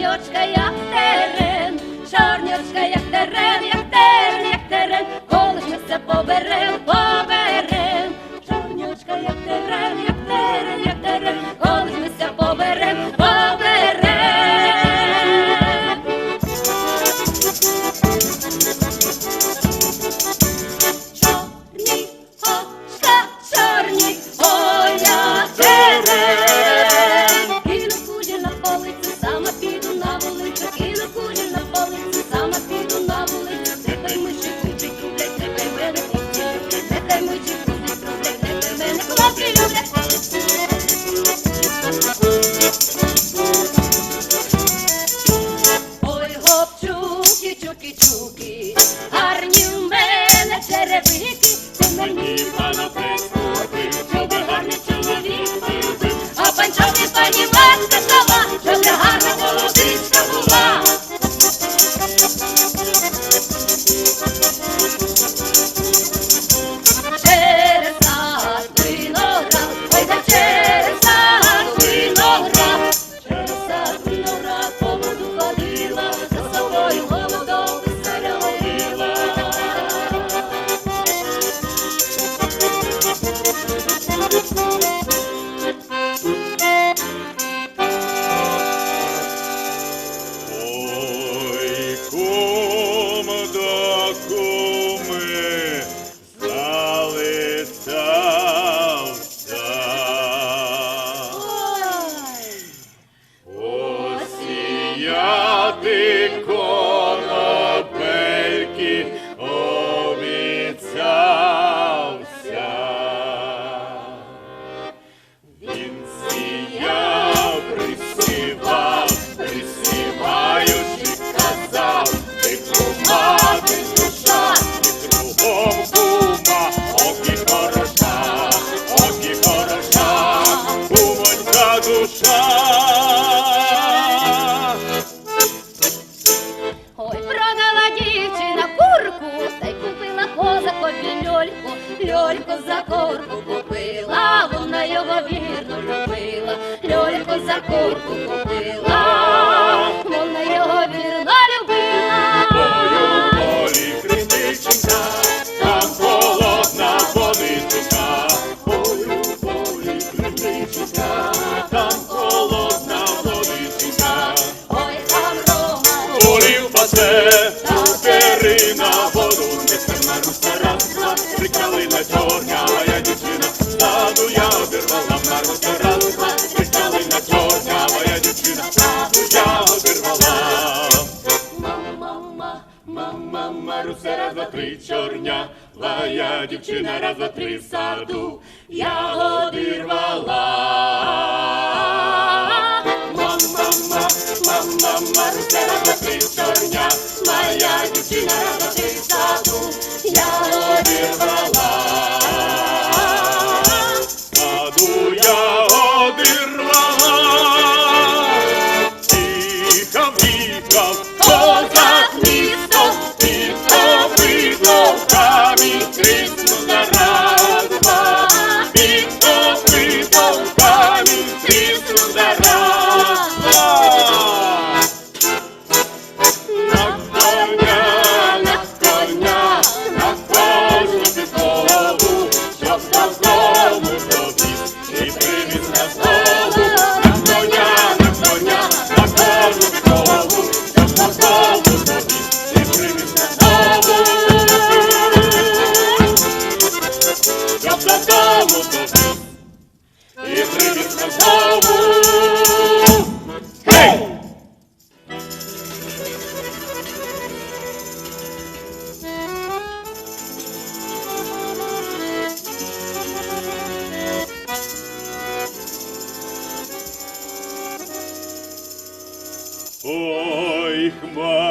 Синьочка, як терен, чорнячка, як терен, як терен, як терен, колись ми все поберем. поберем. льольку за корку купила, вона його вірно любила, льольку за корку купила.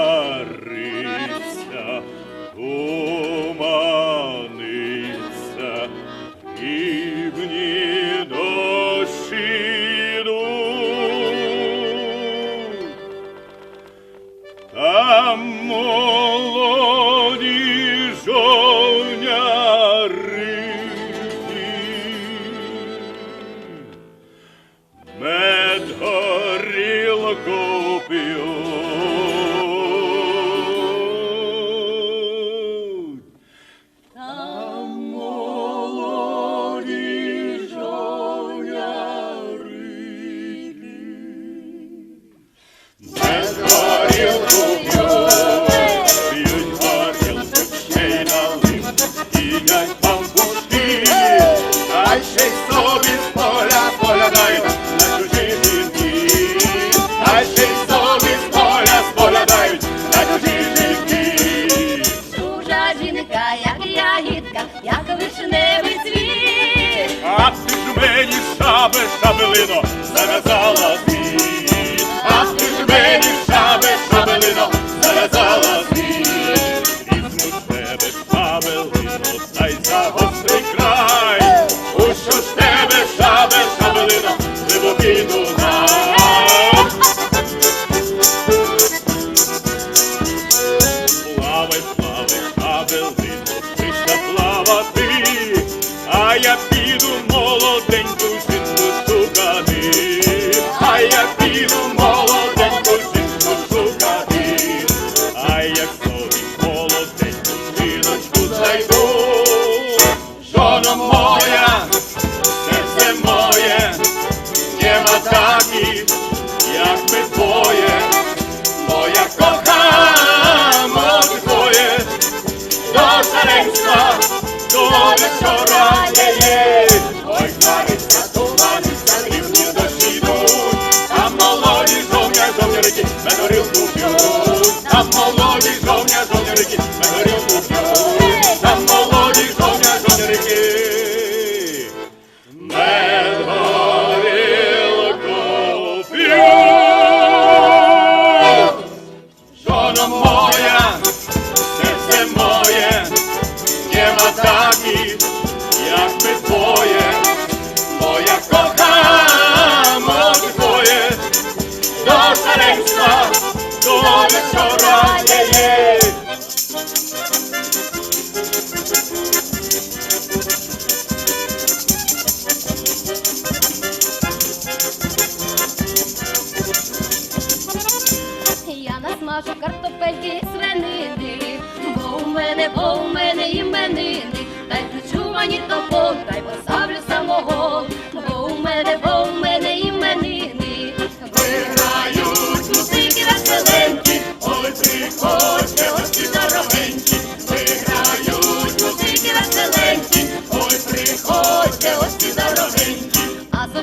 цариця, у Oh. без шабелино зав'язала ти. żołnierz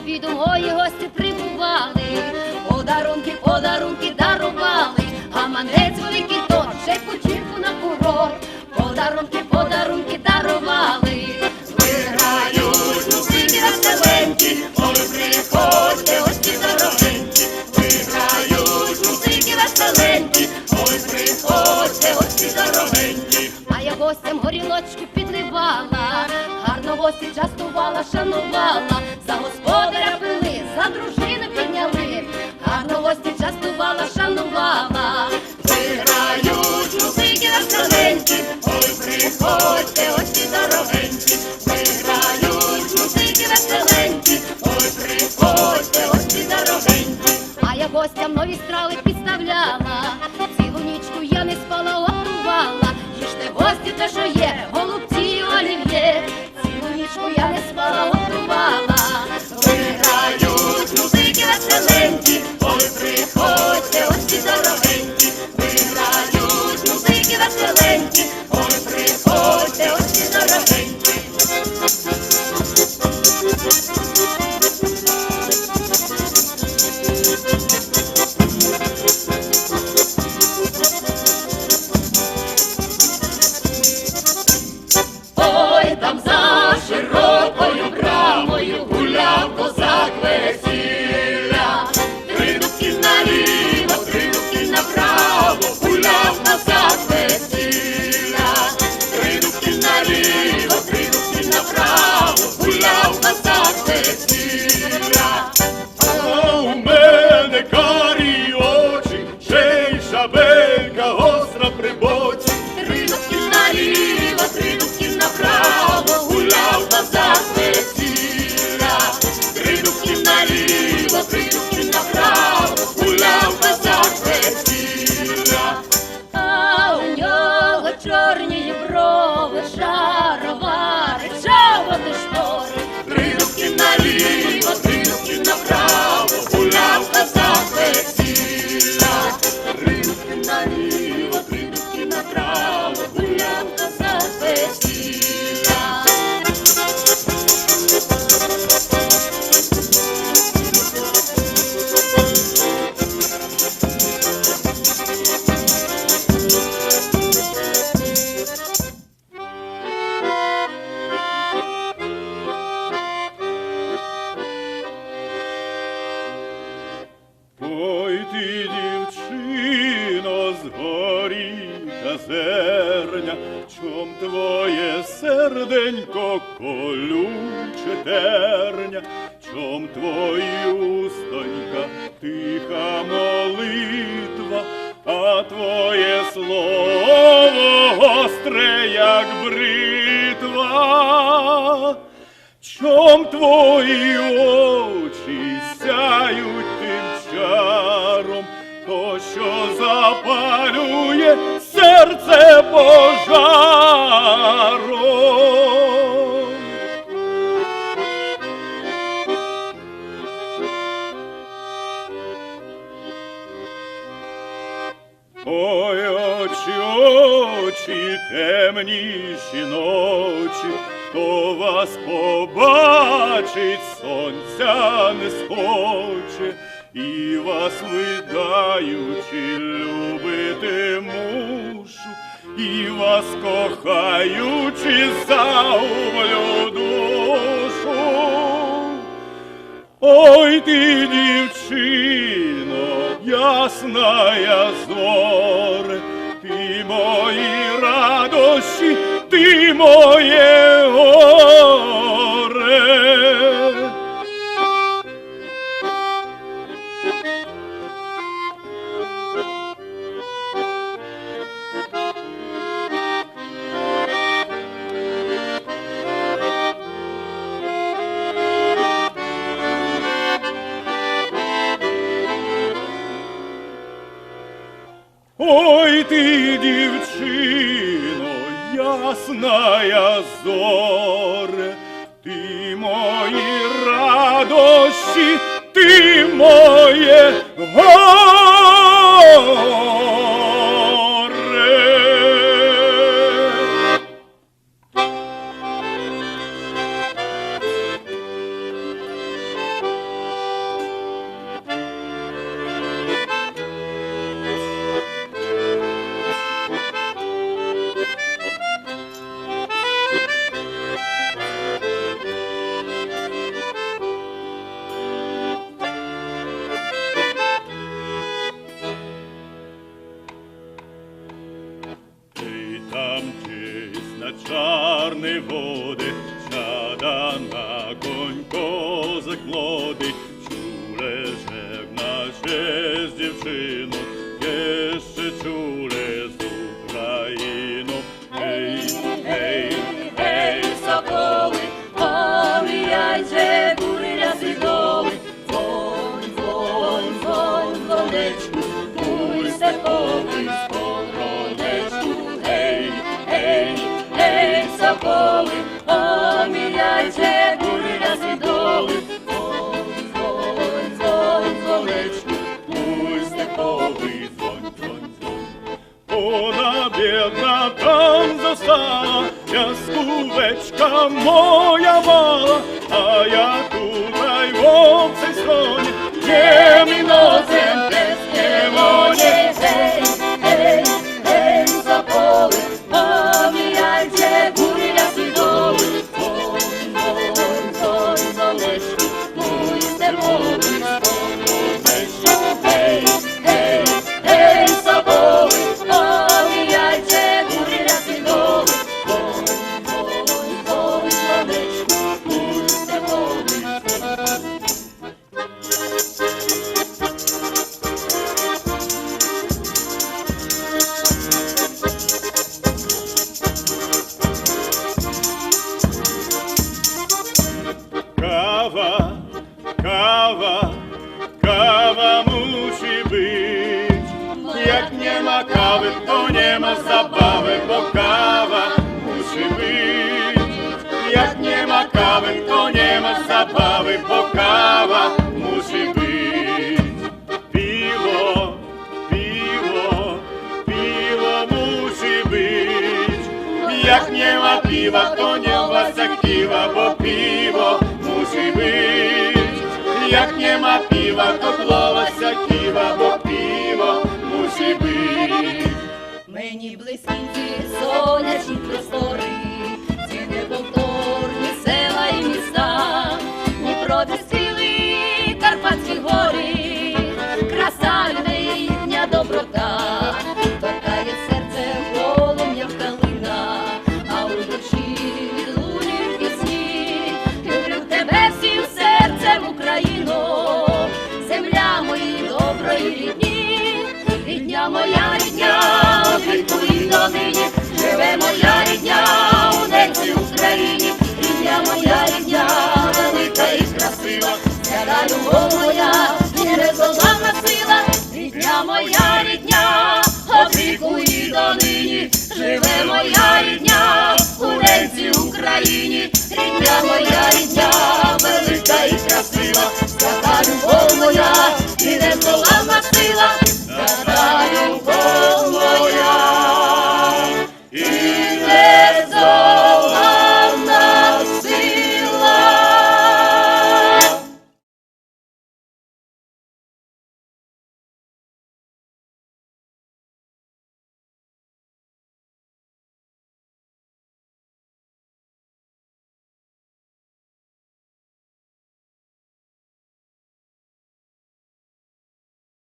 відомої гості прибували, подарунки, подарунки дарували, гаманець великий тот, ще кучірку на курорт, подарунки, подарунки дарували. гостям горіночки підливала, гарно гості частувала, шанувала, за господаря пили, за дружину. Серденько колюче терня, чом твої устонька тиха молитва, а твоє слово гостре, як бритва. Чом твої серце пожаром. Ой, очі, очі, темніші ночі, хто вас побачить, сонця не схоче, і вас видаючи, кохаючи, заублю душу. Ой ти, дівчино, ясная зор, ти мої радощі, ти моє горе. Ой ти, дівчино, ясная зоре, ти мої радощі, ти моє горе. Моя мала, а я tutaj в обцей стороні, є мій Ma piwa, to nie ma piwa, bo piwo musi być. Jak nie ma piwa, to плавася ківа, бо пиво musi być. Мені близькінці сонячні простори, ці неповторні села і міста, Дніпро цілі любов моя, і незламна сила, рідня моя рідня, опіку і донині, живе моя рідня, у ненці Україні, рідня моя рідня, велика і красива,